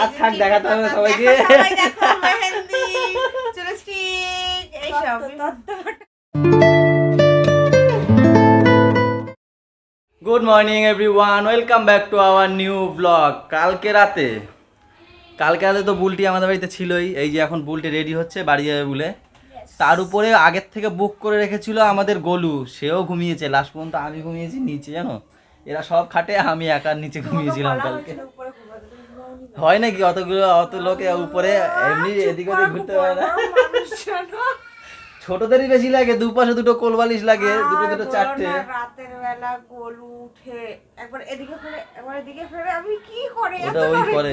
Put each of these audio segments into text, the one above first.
আজ থাক দেখাতে হবে সবাইকে। Good morning everyone welcome back to our new blog কালকে রাতে কালকে রাতে তো বুলটি আমাদের বাড়িতে ছিলই। এই যে এখন বুলটি রেডি হচ্ছে বাড়ি যাবে বলে। তার উপরে আগের থেকে বুক করে রেখেছিল আমাদের গোলু। সেও ঘুমিয়েছে। লাস্ট পর্যন্ত আমি ঘুমিয়েছি নিচে জানো? এরা সব খাটে আমি একার নিচে ঘুমিয়েছিলাম কালকে। হয় নাকি অতগুলো অত লোকে উপরে এমনি এদিকে ওদিক ঘুরতে পারে না ছোটদেরই বেশি লাগে দুপাশে দুটো কোলবালিশ লাগে দুটো দুটো চারটে। রাতের বেলা গোলু উঠে একবার এদিকে ফেরে একবার এদিকে ফেরে আমি কি করে এত ওটা ওই করে।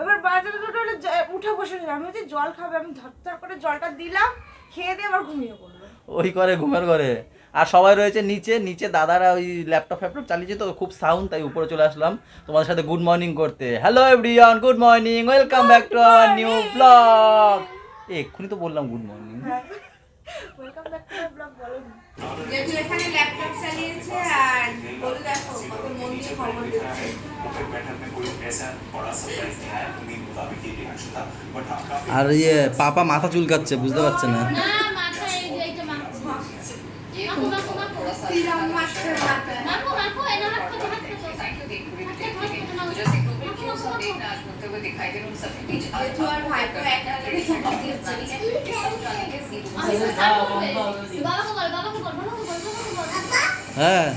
এবার বাজারে দুটো হলে উঠে বসে। আমি হচ্ছে জল খাবে। আমি ধরধর করে জলটা দিলাম খেয়ে দিয়ে আবার ঘুমিয়ে পড়ল ওই করে ঘুমের ঘরে। আর সবাই রয়েছে নিচে নিচে দাদারা ওই ল্যাপটপ ফ্যাপটপ চালিয়েছে তো খুব সাউন্ড তাই উপরে চলে আসলাম। তোমাদের সাথে গুড মর্নিং করতে। Hello everyone good morning welcome back to our new blog এক্ষুনি তো বললাম good morning welcome back to blog বলো যেহেতু এখানে ল্যাপটপ চালিয়েছে আর গোলু দেখো কত মন দিয়ে খবর দিচ্ছে। আর ইয়ে পাপা মাথা চুলকাচ্ছে বুঝতে পারছে না। হ্যাঁ।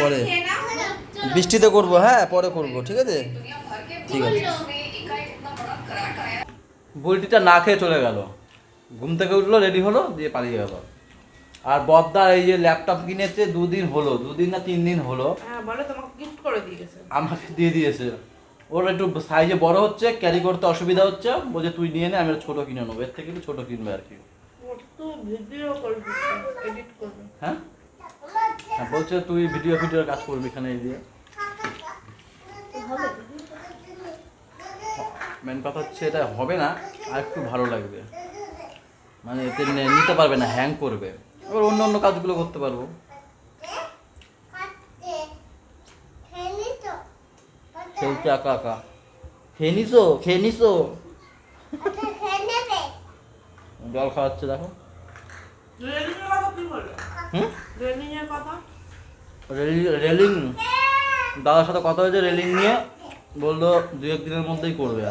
পরে। বৃষ্টিতে করব হ্যাঁ পরে করব, ঠিক আছে? ঠিক আছে। বুলটিটা না খেয়ে চলে গেল। ঘুম থেকে উঠল রেডি হলো দিয়ে পালিয়ে গেল। আর বদ্দা এই যে ল্যাপটপ কিনেছে দুদিন হলো দুদিন না তিন দিন হলো। হ্যাঁ বলো তোমাকে গিফট করে দিয়ে গেছে আমাকে দিয়ে দিয়েছে। ওর একটু সাইজে বড় হচ্ছে ক্যারি করতে অসুবিধা হচ্ছে। বলছে তুই নিয়ে নে আমি ছোটো কিনে নেব। এর থেকে একটু ছোটো কিনবে আর কি। হ্যাঁ? হ্যাঁ বলছে তুই ভিডিও ভিডিওর কাজ করবি এখানে এই দিয়ে। মেন কথা হচ্ছে এটা হবে না আর একটু ভালো লাগবে। মানে এতে নিতে পারবে না হ্যাং করবে। এবার অন্য অন্য কাজগুলো করতে পারব। খেলছে আঁকা আঁকা খেয়ে খেয়ে নিছো জল খাওয়াচ্ছে, দেখো। রেলিং দাদার সাথে কথা হয়েছে, রেলিং নিয়ে। বলল দু এক দিনের মধ্যেই করবে।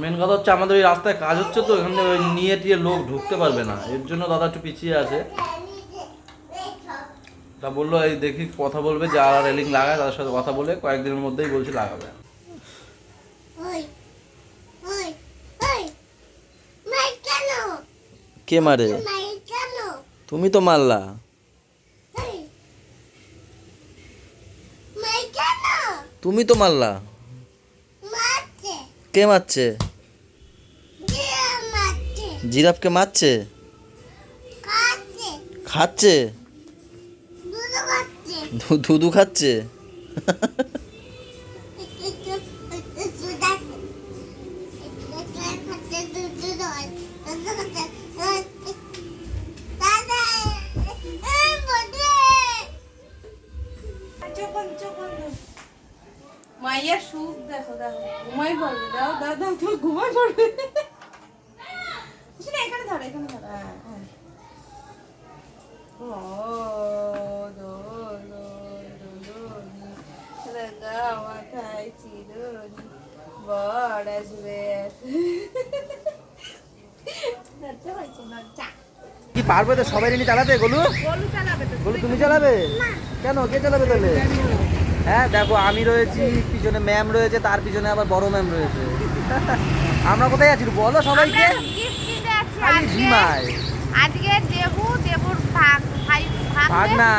মেন কথা হচ্ছে আমাদের ওই রাস্তায় কাজ হচ্ছে তো এখান থেকে ওই নিয়ে টিয়ে লোক ঢুকতে পারবে না। এর জন্য দাদা একটু পিছিয়ে আছে। তা বলল এই দেখি কথা বলবে যারা রেলিং লাগায় তাদের সাথে কথা বলে কয়েকদিনের মধ্যেই বলছি লাগাবে। কে মারে? তুমি তো মারলা। তুমি তো মারলা। কে মারছে? জিরাফকে মারছে? খাচ্ছে। ধু- ধুধু খাচ্ছে। মাইয়ার সুখ দেখো দেখো। ঘুমাই পড়বে। দাও দাও দাও তুমি ঘুমাই পড়বে। শোনো, এখানে ধরো এখানে ধরো হ্যাঁ, হ্যাঁ। ও, দো, দো, দো, দো, নি। মাথায় চিরুনি, বর আসবে। লজ্জা। কি পারবে তো সবাই নিয়ে গলু? গলু চালাবে তো গলু তুমি চালাবে। কেন? কে চালাবে তাহলে? হ্যাঁ দেখো আমি রয়েছি পিছনে ম্যাম রয়েছে তার পিছনে আবার বড় ম্যাম রয়েছে। আমরা কোথায় আছি বলো সবাইকে গিফট দিতে যাচ্ছি খালি আজকে দেবু দেবুর ভাগ ভাই ভাগনা।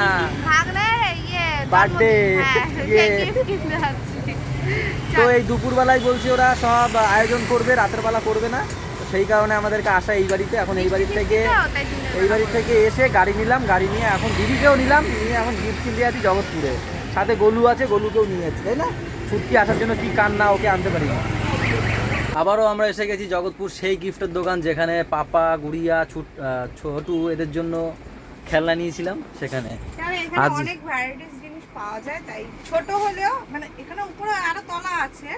ভাগনের ইয়ে Birthday, ইয়ে। গিফট কিনতে যাচ্ছি তো এই দুপুরবেলায় বলছি ওরা সব আয়োজন করবে রাতের বেলা করবে না। সেই কারণে আমাদেরকে আসা এই বাড়িতে। এখন এই বাড়ি থেকে এই বাড়ি থেকে এসে গাড়ি নিলাম। গাড়ি নিয়ে এখন দিদিকেও নিলাম। নিয়ে এখন গিফট কিনতে আছি জগৎপুরে। সাথে গলু আছে গলুকেও নিয়ে যাচ্ছি তাই না? ছুটকি আসার জন্য কি কান্না ওকে আনতে পারি না আবারও আমরা এসে গেছি জগৎপুর সেই গিফটের দোকান যেখানে পাপা গুড়িয়া ছুট এদের জন্য খেলনা নিয়েছিলাম সেখানে। আজ- অনেক ভ্যারাইটিস জিনিস পাওয়া যায় তাই ছোট হলেও মানে এখানে উপরে আরও তলা আছে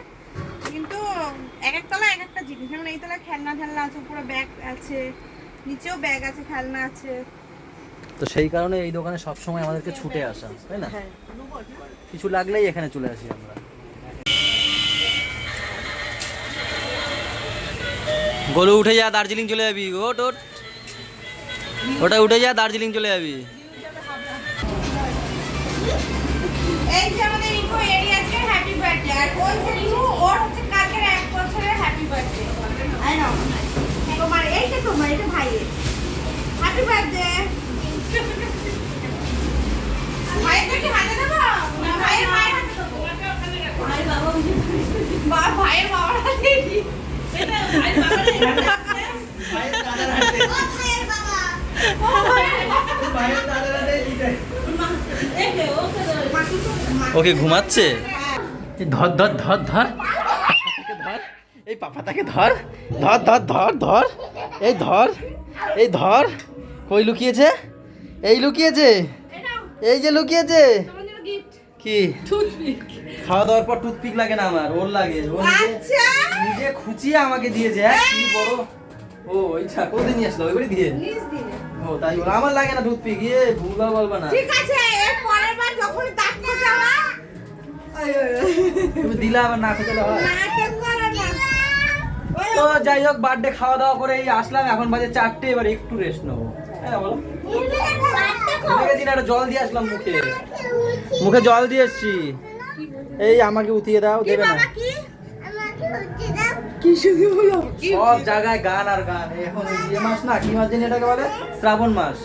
কিন্তু এক এক তলা এক একটা জিনিস। যেমন এই খেলনা খেলনা আছে উপরে ব্যাগ আছে নিচেও ব্যাগ আছে খেলনা আছে। তো সেই কারণে এই দোকানে সবসময় আমাদেরকে ছুটে আসা তাই না? হ্যাঁ। কিছু লাগলেই এখানে চলে আসি আমরা। গরু উঠে যা দার্জিলিং চলে যাবি। ওট ওট ওটা উঠে যা দার্জিলিং চলে যাবি। ভাইয়ের। বাবার হাতে ওকে ঘুমাচ্ছে? এই ধর ধর ধর ধর। ধর এই পাপাটাকে ধর। ধর ধর ধর ধর। এই ধর এই ধর। কই লুকিয়েছে? এই লুকিয়েছে? এই যে লুকিয়েছে? কি? খাওয়া দাওয়ার পর টুথপিক লাগে না আমার ওর লাগে ও নিজে আচ্ছা। নিজে খুঁচিয়ে আমাকে দিয়েছে হ্যাঁ কি বড়? ও ইচ্ছা কোথায় নিয়ে আসলো? ওইবারই দিয়ে। ও তাই বলে আমার লাগে না টুথপিক ইয়ে ভুলবা বলবা না। ঠিক আছে এর পরের বার যখনই দাঁত তুমি দিলে আবার না খেতে হয়? তো যাই হোক বার্থডে খাওয়া দাওয়া করে এই আসলাম এখন বাজে চারটে এবার একটু রেস্ট নেব। হ্যাঁ বলো। দিন একটা জল দিয়ে আসলাম মুখে। মুখে জল দিয়ে এসছি। এই আমাকে উঠিয়ে দাও দেবে না। কি শুধু হলো সব জায়গায় গান আর গান এখন ইয়ে মাস না কি মাস জানি এটাকে বলে? শ্রাবণ মাস।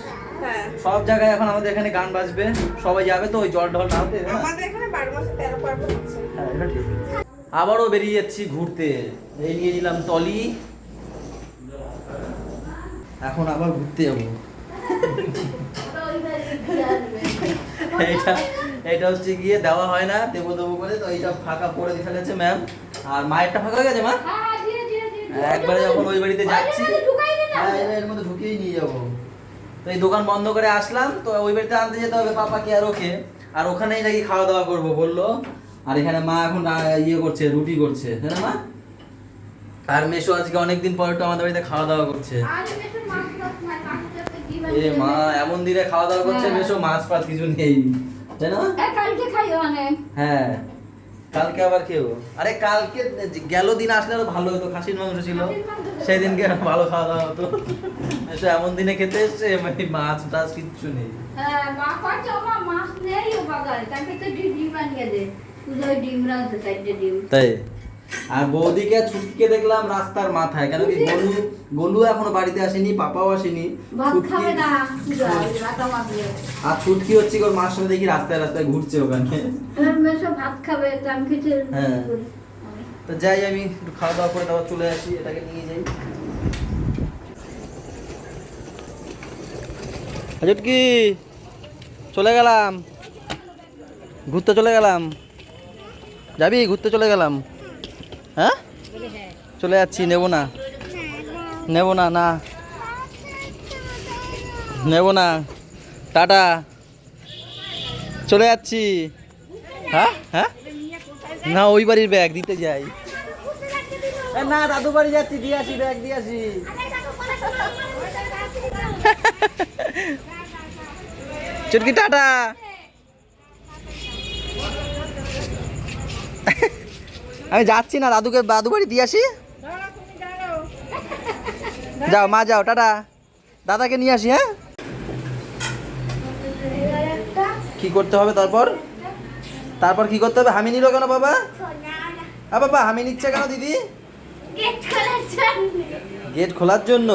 হ্যাঁ। সব জায়গায় এখন আমাদের এখানে গান বাজবে সবাই যাবে তো ওই জল ঢল না? হতে আমাদের এখানে বারো মাসে তেরো পার্বণ আছে হ্যাঁ। আবারও বেরিয়ে যাচ্ছি ঘুরতে। এই নিয়ে নিলাম টলি। এখন আবার ঘুরতে যাব। এইটা এটা হচ্ছে গিয়ে দেওয়া হয় না দেবো দেবো করে তো এইটা ফাঁকা করে ফেলেছে ম্যাম আর মায়েরটা ফাঁকা হয়ে গেছে মা? হ্যাঁ ধীরে একবারে যখন ওই বাড়িতে যাচ্ছি। হ্যাঁ এর মধ্যে ঢুকিয়েই নিয়ে যাব। তো এই দোকান বন্ধ করে আসলাম তো ওই বাড়িতে আনতে যেতে হবে পাপাকে আর ওকে? আর ওখানেই নাকি খাওয়া দাওয়া করব বলল। আর এখানে মা এখন ইয়ে করছে রুটি করছে না মা? আর মেশো আজকে অনেকদিন পর একটু আমাদের বাড়িতে খাওয়া দাওয়া করছে আরে বেশি মাছ টাছ নাই, মাছ টাছে কি এ মা এমন দিনে খাওয়া দাওয়া করছে হ্যাঁ। মেশো মাছ ফাছ কিছু নেই। তাই না? কালকে খাইও অনেক হ্যাঁ। কালকে আবার খেও আরে কালকে গেল দিন আসলে আরও ভালো হতো খাসির মাংস ছিল। সেই দিনকে ভালো। খাওয়া দাওয়া হতো। এসে এমন দিনে খেতে এসছে মানে মাছ টাছ কিচ্ছু নেই। হ্যাঁ তুই? আর বৌদিকে ছুটকে দেখলাম রাস্তার মাথায়। কেন কি গলু গলু এখনও বাড়িতে আসেনি পাপাও আসেনি। মারলে আর ছুটকি হচ্ছে ওর মার সাথে দেখি রাস্তায় রাস্তায় ঘুরছে ওখানে। ভাত খাবে তো হ্যাঁ। তো যাই আমি একটু খাওয়া দাওয়া করে তারপর চলে আসি এটাকে নিয়ে যাই। কি চলে গেলাম। ঘুরতে চলে গেলাম। যাবি? ঘুরতে চলে গেলাম। হ্যাঁ চলে যাচ্ছি, নেব না। নেব না না। নেব না। টাটা। চলে যাচ্ছি। হ্যাঁ? হ্যাঁ? না, ওই বাড়ির ব্যাগ দিতে যাই। না দাদু বাড়ি যাচ্ছি, দিয়ে আসি, ব্যাগ দিয়ে আসি। চুটকি, টাটা। আমি যাচ্ছি না, দাদুকে দাদু বাড়ি দিয়ে আসি? যাও, মা যাও, টাটা। দাদাকে নিয়ে আসি হ্যাঁ? কি করতে হবে তারপর? তারপর কি করতে হবে? হামি নিল কেন বাবা? আ বাবা, হামি নিচ্ছে কেন দিদি? গেট খোলার জন্য।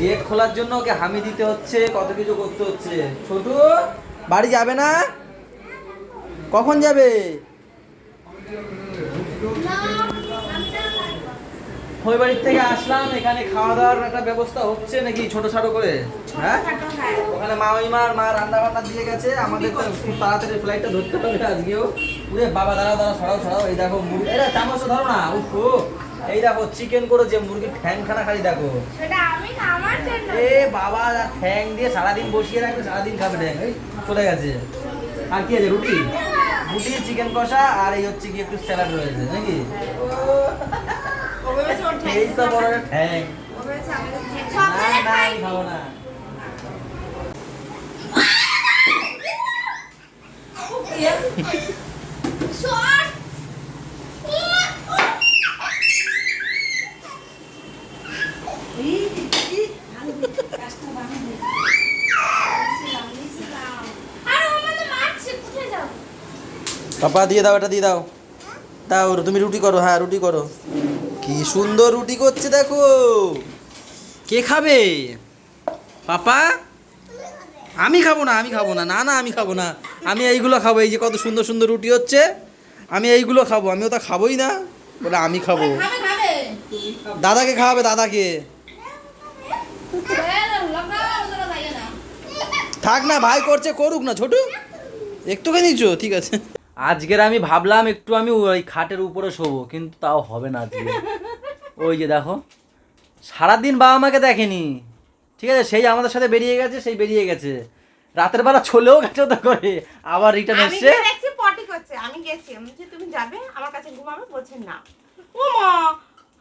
গেট খোলার জন্য ওকে হামি দিতে হচ্ছে, কত কিছু করতে হচ্ছে। ছোটু, বাড়ি যাবে না? কখন যাবে? ওই বাড়ির থেকে আসলাম এখানে খাওয়া দাওয়ার একটা ব্যবস্থা হচ্ছে নাকি ছোট ছোট করে? হ্যাঁ। ওখানে মা মার মা রান্না বান্না দিয়ে গেছে আমাদের তো খুব তাড়াতাড়ি ফ্লাইটটা ধরতে হবে আজকেও। উরে বাবা দাঁড়াও দাঁড়াও সরাও সরাও এই দেখো মুড়ি এরা চামচ ধরো না উফ এই দেখো চিকেন করেছে মুরগির ঠ্যাং খানা খালি দেখো। এ বাবা ঠ্যাং দিয়ে সারাদিন বসিয়ে রাখবে সারাদিন খাবে ঠ্যাং চলে গেছে। আর কি আছে রুটি? রুটি চিকেন কষা আর এই হচ্ছে কি একটু স্যালাড রয়েছে নাকি? এই বড় খাব না। কোথায় যাও পাপা দিয়ে দাও এটা দিয়ে দাও। দাও তুমি রুটি করো হ্যাঁ রুটি করো। কি সুন্দর রুটি করছে দেখো। কে খাবে? পাপা? আমি খাব না, আমি খাব না। না না, আমি খাব না। আমি এইগুলো খাব, এই যে কত সুন্দর সুন্দর রুটি হচ্ছে। আমি এইগুলো খাব আমি ওটা খাবোই না। বলে আমি খাব। দাদাকে খাওয়াবে দাদাকে। থাক না, ভাই করছে, করুক না, ছোটু। একটুখানি চো ঠিক আছে। আজকের আমি ভাবলাম একটু আমি ওই খাটের উপরে শোবো কিন্তু তাও হবে না আজকে। ওই যে দেখো সারাদিন বাবা মাকে দেখেনি। ঠিক আছে সেই আমাদের সাথে বেরিয়ে গেছে সেই বেরিয়ে গেছে। রাতের বেলা চলেও গেছে তো করে আবার রিটার্ন এসছে। পটি করছে আমি গেছি। আমি বলছি তুমি যাবে? আমার কাছে ঘুমাবে? বলছে না। ও মা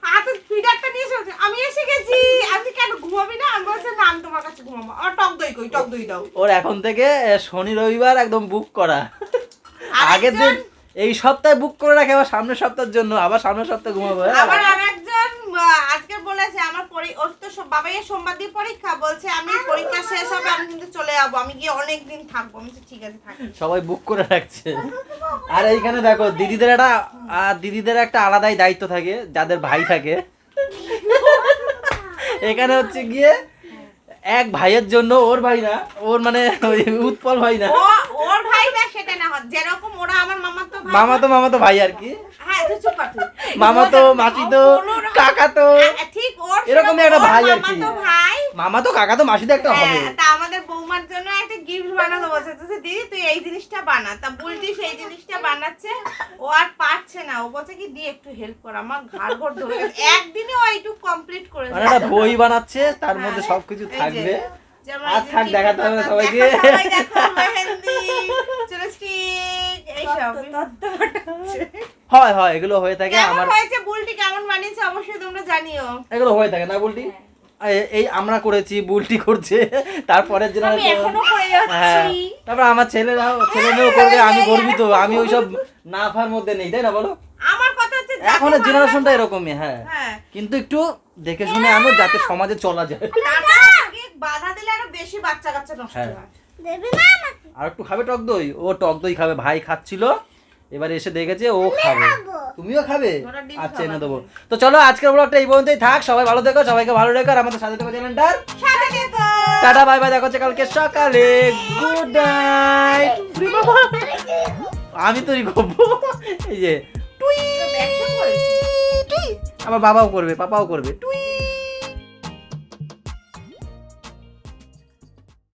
হাতে ফিডারটা নিয়ে আমি এসে গেছি। আমি কেন ঘুমাবি না? আমি বলছি না আমি তোমার কাছে ঘুমাবো আমার টক দই কই? টক দই দাও। ওর এখন থেকে শনি রবিবার একদম বুক করা। আগের দিন এই সপ্তাহে বুক করে রাখে আবার সামনের সপ্তাহের জন্য আবার সামনের সপ্তাহে ঘুমাবো হ্যাঁ? আবার আরেকজন আজকে বলেছে আমার পরি ওর তো সব- বাবাইয়ের সোমবার দিয়ে পরীক্ষা বলছে আমি পরীক্ষা শেষ হবে আমি কিন্তু চলে যাব আমি গিয়ে অনেক দিন থাকব। আমি ঠিক আছে থাক। সবাই বুক করে রাখছে। আর এইখানে দেখো দিদিদের একটা আর দিদিদের একটা আলাদাই দায়িত্ব থাকে যাদের ভাই থাকে। এখানে হচ্ছে গিয়ে এক ভাইয়ের জন্য ওর ভাই না ওর মানে উৎপল ভাই না। ওর ভাই না সেটা না। যেরকম ওরা আমার মামা তো ভাই মামা তো মামা তো ভাই আর কি। হ্যাঁ তুই চুপ কর মামা তো মাসি তো কাকা তো ঠিক ওর এরকমই একটা ভাই আর মামা কি। তো ভাই। মামা তো কাকা তো মাসি তো একটা হবে। হ্যাঁ, তা আমাদের বৌমার জন্য একটা গিফট বানানো বলছে। দিদি তুই এই জিনিসটা বানা। তা বুলটি সেই জিনিসটা বানাচ্ছে। ও আর পারছে না। ও বলছে কি দিয়ে একটু হেল্প কর। আমার ঘাড় ঘর ধরে একদিনে ও এইটুকু কমপ্লিট করে মানে একটা বই বানাচ্ছে তার মধ্যে হ্যাঁ, সবকিছু থাকবে। আর থাক, দেখাতে হবে সবাইকে। সবাই দেখো, মেহেন্দি, চুলের stick, এইসব। হয় হয় এগুলো হয়ে থাকে আমার। হয়েছে বুলটি? কেমন বানিয়েছে? অবশ্যই তোমরা জানিও। এগুলো হয়ে থাকে না বুলটি? এ- এই আমরা করেছি বুলটি করছে তারপরের আমি জেনারেশন এখনও হ্যাঁ তারপর আমার ছেলেরাও ছেলে মেয়েও করবে আমি গর্বিত আমি ওইসব না ফার মধ্যে নেই তাই না বলো? আমার কথা হচ্ছে যাকে জেনারেশনটা এরকমই হ্যাঁ। হ্যাঁ। কিন্তু একটু দেখে শুনে আনো যাতে সমাজে চলা যায়। বাধা দিলে আরও বেশি বাচ্চা কাচ্চা নষ্ট হ্যাঁ। হয়। আর একটু খাবে টক দই? ও টক দই খাবে ভাই খাচ্ছিল। এবারে এসে দেখেছে ও খাবে। তুমিও খাবে? আচ্ছা এনে দেবো। তো চলো আজকের ব্লগটা এই পর্যন্তই থাক। সবাই ভালো দেখো সবাইকে ভালো রেখো আর আমাদের সাথে থেকো চ্যানেলটার সাথে দেখো টাটা বাই বাই দেখা হচ্ছে কালকে সকালে। গুড নাইট আমি তৈরি করব এই যে টুই। টুই। আমার বাবাও করবে পাপাও করবে। টুই।